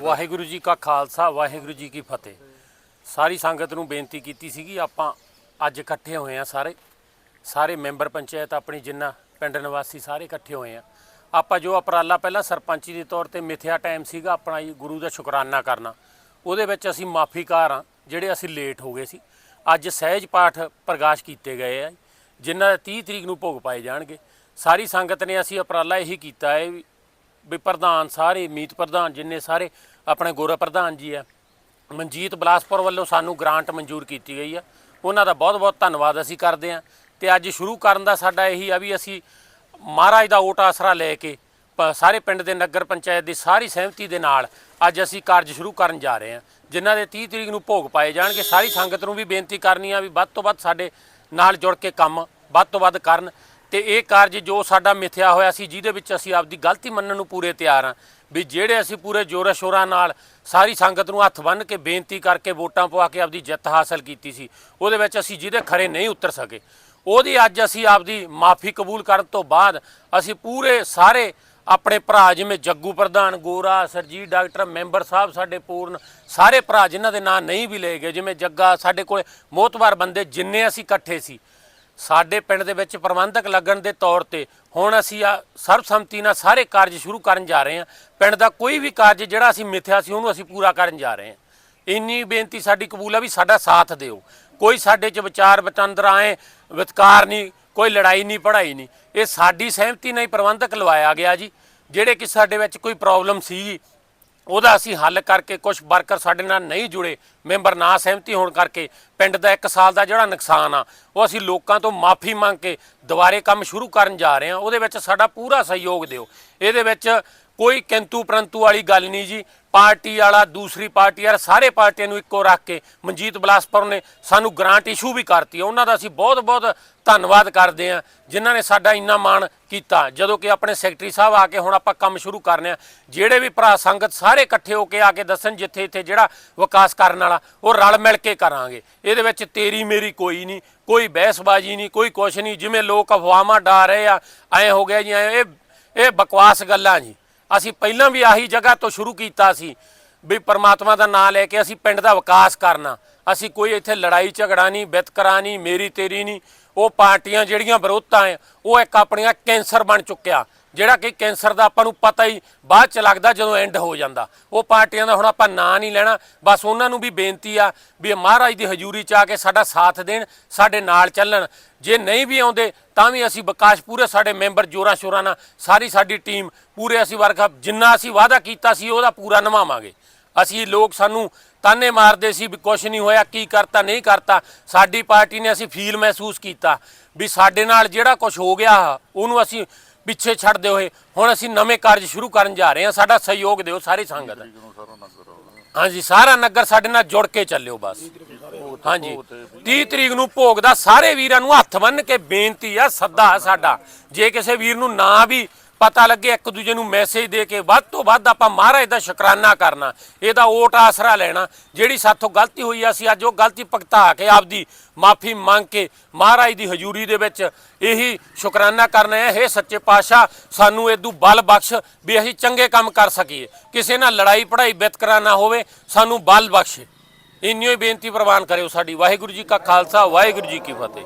ਵਾਹਿਗੁਰੂ ਜੀ ਕਾ ਖਾਲਸਾ, ਵਾਹਿਗੁਰੂ ਜੀ ਕੀ ਫਤਿਹ। ਸਾਰੀ ਸੰਗਤ ਨੂੰ ਬੇਨਤੀ ਕੀਤੀ ਸੀਗੀ, ਆਪਾਂ ਅੱਜ ਇਕੱਠੇ ਹੋਏ ਆ ਸਾਰੇ। ਸਾਰੇ ਮੈਂਬਰ ਪੰਚਾਇਤ ਆਪਣੀ ਜਿੰਨਾ ਪਿੰਡ ਨਿਵਾਸੀ ਸਾਰੇ ਇਕੱਠੇ ਹੋਏ ਆ ਆਪਾਂ ਜੋ ਉਪਰਾਲਾ ਪਹਿਲਾਂ ਸਰਪੰਚੀ ਦੇ ਤੌਰ ਤੇ ਮਿਥਿਆ ਟਾਈਮ ਸੀਗਾ ਆਪਣਾ ਜੀ ਗੁਰੂ ਦਾ ਸ਼ੁਕਰਾਨਾ ਕਰਨਾ। ਉਹਦੇ ਵਿੱਚ ਅਸੀਂ ਮਾਫੀਕਾਰ ਆ ਜਿਹੜੇ ਅਸੀਂ ਲੇਟ ਹੋ ਗਏ ਸੀ। ਅੱਜ ਸਹਿਜ ਪਾਠ ਪ੍ਰਕਾਸ਼ ਕੀਤੇ ਗਏ ਆ ਜਿਨ੍ਹਾਂ ਦੇ 30 ਤਰੀਕ ਨੂੰ ਭੋਗ ਪਾਏ ਜਾਣਗੇ। ਸਾਰੀ ਸੰਗਤ ਨੇ ਅਸੀਂ ਉਪਰਾਲਾ ਇਹੀ ਕੀਤਾ ਹੈ ਵੀ ਪ੍ਰਧਾਨ ਸਾਰੇ, ਮੀਤ ਪ੍ਰਧਾਨ ਜਿੰਨੇ ਸਾਰੇ ਆਪਣੇ ਗੋਰਾ ਪ੍ਰਧਾਨ ਜੀ ਆ, ਮਨਜੀਤ ਬਲਾਸਪੁਰ ਵੱਲੋਂ ਸਾਨੂੰ ਗ੍ਰਾਂਟ ਮਨਜ਼ੂਰ ਕੀਤੀ ਗਈ ਆ। ਉਹਨਾਂ ਦਾ ਬਹੁਤ-ਬਹੁਤ ਧੰਨਵਾਦ ਅਸੀਂ ਕਰਦੇ ਆ ਤੇ ਅੱਜ ਸ਼ੁਰੂ ਕਰਨ ਦਾ ਸਾਡਾ ਇਹੀ ਆ ਵੀ ਅਸੀਂ ਮਹਾਰਾਜ ਦਾ ਓਟ ਆਸਰਾ ਲੈ ਕੇ ਪ- ਸਾਰੇ ਪਿੰਡ ਦੇ ਨਗਰ ਪੰਚਾਇਤ ਦੀ ਸਾਰੀ ਸਹਿਮਤੀ ਦੇ ਨਾਲ ਅੱਜ ਅਸੀਂ ਕਾਰਜ ਸ਼ੁਰੂ ਕਰਨ ਜਾ ਰਹੇ ਹਾਂ। ਜਿਨ੍ਹਾਂ ਦੇ 30 ਤਰੀਕ ਨੂੰ ਭੋਗ ਪਾਏ ਜਾਣਗੇ, ਸਾਰੀ ਸੰਗਤ ਨੂੰ ਵੀ ਬੇਨਤੀ ਕਰਨੀ ਆ ਵੀ ਵੱਧ ਤੋਂ ਵੱਧ ਸਾਡੇ ਨਾਲ ਜੁੜ ਕੇ ਕੰਮ ਵੱਧ ਤੋਂ ਵੱਧ ਕਰਨ। ਤੇ ਇਹ ਕਾਰਜ ਜੋ ਸਾਡਾ ਮਿਥਿਆ ਹੋਇਆ ਸੀ, ਜਿਹਦੇ ਵਿੱਚ ਅਸੀਂ ਆਪਦੀ ਗਲਤੀ ਮੰਨਣ ਨੂੰ ਪੂਰੇ ਤਿਆਰ ਹਾਂ ਵੀ ਜਿਹੜੇ ਅਸੀਂ ਪੂਰੇ ਜੋਰਾ ਸ਼ੋਰਾਂ ਨਾਲ ਸਾਰੀ ਸੰਗਤ ਨੂੰ ਹੱਥ ਬੰਨ੍ਹ ਕੇ ਬੇਨਤੀ ਕਰਕੇ ਵੋਟਾਂ ਪਵਾ ਕੇ ਆਪਦੀ ਜਿੱਤ ਹਾਸਲ ਕੀਤੀ ਸੀ, ਉਹਦੇ ਵਿੱਚ ਅਸੀਂ ਜਿਹਦੇ ਖਰੇ ਨਹੀਂ ਉਤਰ ਸਕੇ। ਉਹਦੀ ਅੱਜ ਅਸੀਂ ਆਪਦੀ ਮਾਫੀ ਕਬੂਲ ਕਰਨ ਤੋਂ ਬਾਅਦ ਅਸੀਂ ਪੂਰੇ ਸਾਰੇ ਆਪਣੇ ਭਰਾ ਜਿਵੇਂ ਜੱਗੂ ਪ੍ਰਧਾਨ, ਗੋਰਾ, ਸਰਜੀਤ, ਡਾਕਟਰ, ਮੈਂਬਰ ਸਾਹਿਬ ਸਾਡੇ ਪੂਰਨ ਸਾਰੇ ਭਰਾ ਜਿਨ੍ਹਾਂ ਦੇ ਨਾਂ ਨਹੀਂ ਵੀ ਲਏ ਗਏ, ਜਿਵੇਂ ਜੱਗਾ ਸਾਡੇ ਕੋਲੇ ਮੋਤਵਾਰ ਬੰਦੇ ਜਿੰਨੇ ਅਸੀਂ ਇਕੱਠੇ ਸੀ ਸਾਡੇ ਪਿੰਡ ਦੇ ਵਿੱਚ ਪ੍ਰਬੰਧਕ ਲੱਗਣ ਦੇ ਤੌਰ ਤੇ ਹੁਣ ਅਸੀਂ ਆ ਸਰਬਸੰਮਤੀ ਨਾਲ ਸਾਰੇ ਕਾਰਜ ਸ਼ੁਰੂ ਕਰਨ ਜਾ ਰਹੇ ਹਾਂ। ਪਿੰਡ ਦਾ ਕੋਈ ਵੀ ਕਾਰਜ ਜਿਹੜਾ ਅਸੀਂ ਮਿਥਿਆ ਸੀ, ਉਹਨੂੰ ਅਸੀਂ ਪੂਰਾ ਕਰਨ ਜਾ ਰਹੇ ਹਾਂ। ਇੰਨੀ ਬੇਨਤੀ ਸਾਡੀ ਕਬੂਲ ਆ ਵੀ ਸਾਡਾ ਸਾਥ ਦਿਓ। ਕੋਈ ਸਾਡੇ 'ਚ ਵਿਚਾਰ ਵਟਾਂਦਰ ਆਏ, ਵਿਤਕਾਰ ਨਹੀਂ, ਕੋਈ ਲੜਾਈ ਨਹੀਂ ਪੜਾਈ ਨਹੀਂ। ਇਹ ਸਾਡੀ ਸਹਿਮਤੀ ਨਾਲ ਹੀ ਪ੍ਰਬੰਧਕ ਲਵਾਇਆ ਗਿਆ ਜੀ। ਜਿਹੜੇ ਕਿ ਸਾਡੇ ਵਿੱਚ ਕੋਈ ਪ੍ਰੋਬਲਮ ਸੀ ਉਹਦਾ ਅਸੀਂ ਹੱਲ ਕਰਕੇ ਕੁਝ ਵਰਕਰ ਸਾਡੇ ਨਾਲ ਨਹੀਂ ਜੁੜੇ, ਮੈਂਬਰ ਨਾ ਸਹਿਮਤੀ ਹੋਣ ਕਰਕੇ ਪਿੰਡ ਦਾ 1 ਸਾਲ ਦਾ ਜਿਹੜਾ ਨੁਕਸਾਨ ਆ, ਉਹ ਅਸੀਂ ਲੋਕਾਂ ਤੋਂ ਮਾਫੀ ਮੰਗ ਕੇ ਦੁਬਾਰੇ ਕੰਮ ਸ਼ੁਰੂ ਕਰਨ ਜਾ ਰਹੇ ਹਾਂ। ਉਹਦੇ ਵਿੱਚ ਸਾਡਾ ਪੂਰਾ ਸਹਿਯੋਗ ਦਿਓ। ਇਹਦੇ ਵਿੱਚ ਕੋਈ ਕਿੰਤੂ ਪ੍ਰੰਤੂ ਵਾਲੀ ਗੱਲ ਨਹੀਂ ਜੀ। ਪਾਰਟੀ ਵਾਲਾ, ਦੂਸਰੀ ਪਾਰਟੀ ਵਾਲਾ, ਸਾਰੇ ਪਾਰਟੀਆਂ ਨੂੰ ਇੱਕੋ ਰੱਖ ਕੇ ਮਨਜੀਤ ਬਲਾਸਪੁਰ ਨੇ ਸਾਨੂੰ ਗ੍ਰਾਂਟ ਇਸ਼ੂ ਵੀ ਕਰਤੀ ਉਹਨਾਂ ਦਾ ਅਸੀਂ ਬਹੁਤ ਬਹੁਤ ਧੰਨਵਾਦ ਕਰਦੇ ਹਾਂ, ਜਿਨ੍ਹਾਂ ਨੇ ਸਾਡਾ ਇੰਨਾ ਮਾਣ ਕੀਤਾ। ਜਦੋਂ ਕਿ ਆਪਣੇ ਸੈਕਟਰੀ ਸਾਹਿਬ ਆ ਕੇ ਹੁਣ ਆਪਾਂ ਕੰਮ ਸ਼ੁਰੂ ਕਰਨੇ ਆ ਜਿਹੜੇ ਵੀ ਭਰਾ ਸੰਗਤ ਸਾਰੇ ਇਕੱਠੇ ਹੋ ਕੇ ਆ ਕੇ ਦੱਸਣ ਜਿੱਥੇ ਇੱਥੇ ਜਿਹੜਾ ਵਿਕਾਸ ਕਰਨ ਵਾਲਾ, ਉਹ ਰਲ ਮਿਲ ਕੇ ਕਰਾਂਗੇ। ਇਹਦੇ ਵਿੱਚ ਤੇਰੀ ਮੇਰੀ ਕੋਈ ਨਹੀਂ, ਕੋਈ ਬਹਿਸਬਾਜ਼ੀ ਨਹੀਂ, ਕੋਈ ਕੁਛ ਨਹੀਂ। ਜਿਵੇਂ ਲੋਕ ਅਫਵਾਹਾਂ ਡਾ ਰਹੇ ਆ, ਐ ਹੋ ਗਿਆ ਜੀ, ਐਂ, ਇਹ ਇਹ ਬਕਵਾਸ ਗੱਲਾਂ ਜੀ। ਅਸੀਂ ਪਹਿਲਾਂ ਵੀ ਆਹੀ ਜਗ੍ਹਾ ਤੋਂ ਸ਼ੁਰੂ ਕੀਤਾ ਸੀ ਵੀ ਪਰਮਾਤਮਾ ਦਾ ਨਾਮ ਲੈ ਕੇ ਅਸੀਂ ਪਿੰਡ ਦਾ ਵਿਕਾਸ ਕਰਨਾ। ਅਸੀਂ ਕੋਈ ਇੱਥੇ ਲੜਾਈ ਝਗੜਾ ਨਹੀਂ ਵਿਤਕਰਾ ਨਹੀਂ ਮੇਰੀ ਤੇਰੀ ਨਹੀਂ ਉਹ ਪਾਰਟੀਆਂ ਜਿਹੜੀਆਂ ਵਿਰੋਧਤਾ ਹੈ ਉਹ ਇੱਕ ਆਪਣੀਆਂ ਕੈਂਸਰ ਬਣ ਚੁੱਕਿਆ। ਜਿਹੜਾ ਕਿ ਕੈਂਸਰ ਦਾ ਆਪਾਂ ਨੂੰ ਪਤਾ ਹੀ ਬਾਅਦ ਚ ਲੱਗਦਾ ਜਦੋਂ ਐਂਡ ਹੋ ਜਾਂਦਾ। ਉਹ ਪਾਰਟੀਆਂ ਦਾ ਹੁਣ ਆਪਾਂ ਨਾਂ ਨਹੀਂ ਲੈਣਾ। ਬਸ ਉਹਨਾਂ ਨੂੰ ਵੀ ਬੇਨਤੀ ਆ ਵੀ ਮਹਾਰਾਜ ਦੀ ਹਜ਼ੂਰੀ ਚ ਆ ਕੇ ਸਾਡਾ ਸਾਥ ਦੇਣ, ਸਾਡੇ ਨਾਲ ਚੱਲਣ। ਜੇ ਨਹੀਂ ਵੀ ਆਉਂਦੇ, ਤਾਂ ਵੀ ਅਸੀਂ ਵਿਕਾਸ ਪੂਰੇ ਸਾਡੇ ਮੈਂਬਰ ਜੋਰਾਂ ਸ਼ੋਰਾਂ ਨਾਲ, ਸਾਰੀ ਸਾਡੀ ਟੀਮ, ਪੂਰੇ ਅਸੀਂ ਵਰਗਾ, ਜਿੰਨਾ ਅਸੀਂ ਵਾਅਦਾ ਕੀਤਾ ਸੀ, ਉਹਦਾ ਪੂਰਾ ਨਿਭਾਵਾਂਗੇ। ਅਸੀਂ ਲੋਕ ਸਾਨੂੰ ਤਾਨੇ ਮਾਰਦੇ ਸੀ ਵੀ ਕੁਝ ਨਹੀਂ ਹੋਇਆ, ਕੀ ਕਰਤਾ, ਨਹੀਂ ਕਰਤਾ। ਸਾਡੀ ਪਾਰਟੀ ਨੇ ਅਸੀਂ ਫੀਲ ਮਹਿਸੂਸ ਕੀਤਾ ਵੀ ਸਾਡੇ ਨਾਲ ਜਿਹੜਾ ਕੁਝ ਹੋ ਗਿਆ, ਉਹਨੂੰ ਅਸੀਂ ਪਿੱਛੇ ਛੱਡਦੇ ਹੋਏ, ਹੁਣ ਅਸੀਂ ਨਵੇਂ ਕਾਰਜ ਸ਼ੁਰੂ ਕਰਨ ਜਾ ਰਹੇ ਹਾਂ। ਸਾਡਾ ਸਹਿਯੋਗ ਦਿਓ ਸਾਰੀ ਸੰਗਤ। ਹਾਂਜੀ, ਸਾਰਾ ਨਗਰ ਸਾਡੇ ਨਾਲ ਜੁੜ ਕੇ ਚੱਲਿਓ ਬਸ। ਹਾਂਜੀ। 30 ਤਰੀਕ ਨੂੰ ਭੋਗ ਦਾ ਸਾਰੇ ਵੀਰਾਂ ਨੂੰ ਹੱਥ ਬੰਨ ਕੇ ਬੇਨਤੀ ਆ, ਸੱਦਾ ਆ ਸਾਡਾ। ਜੇ ਕਿਸੇ ਵੀਰ ਨੂੰ ਨਾ ਵੀ ਪਤਾ ਲੱਗੇ ਇੱਕ ਦੂਜੇ ਨੂੰ ਮੈਸੇਜ ਦੇ ਕੇ ਵੱਧ ਤੋਂ ਵੱਧ ਆਪਾਂ ਮਹਾਰਾਜ ਦਾ ਸ਼ੁਕਰਾਨਾ ਕਰਨਾ। ਇਹਦਾ ਓਟ ਆਸਰਾ ਲੈਣਾ। ਜਿਹੜੀ ਸਾਥੋਂ ਗਲਤੀ ਹੋਈ ਆ, ਅਸੀਂ ਅੱਜ ਉਹ ਗਲਤੀ ਭਗਤਾ ਕੇ ਆਪਦੀ ਮਾਫੀ ਮੰਗ ਕੇ ਮਹਾਰਾਜ ਦੀ ਹਜ਼ੂਰੀ ਦੇ ਵਿੱਚ ਇਹੀ ਸ਼ੁਕਰਾਨਾ ਕਰਨਾ ਹੈ। ਹੇ ਸੱਚੇ ਪਾਤਸ਼ਾਹ, ਸਾਨੂੰ ਇਦੋਂ ਬਲ ਬਖਸ਼ ਵੀ ਅਸੀਂ ਚੰਗੇ ਕੰਮ ਕਰ ਸਕੀਏ। ਕਿਸੇ ਨਾਲ ਲੜਾਈ ਪੜਾਈ ਵਿਤਕਰਾ ਨਾ ਹੋਵੇ, ਸਾਨੂੰ ਬਲ ਬਖਸ਼। ਇੰਨੀ ਹੀ ਬੇਨਤੀ ਪ੍ਰਵਾਨ ਕਰਿਓ ਸਾਡੀ। ਵਾਹਿਗੁਰੂ ਜੀ ਕਾ ਖਾਲਸਾ, ਵਾਹਿਗੁਰੂ ਜੀ ਕੀ ਫਤਿਹ।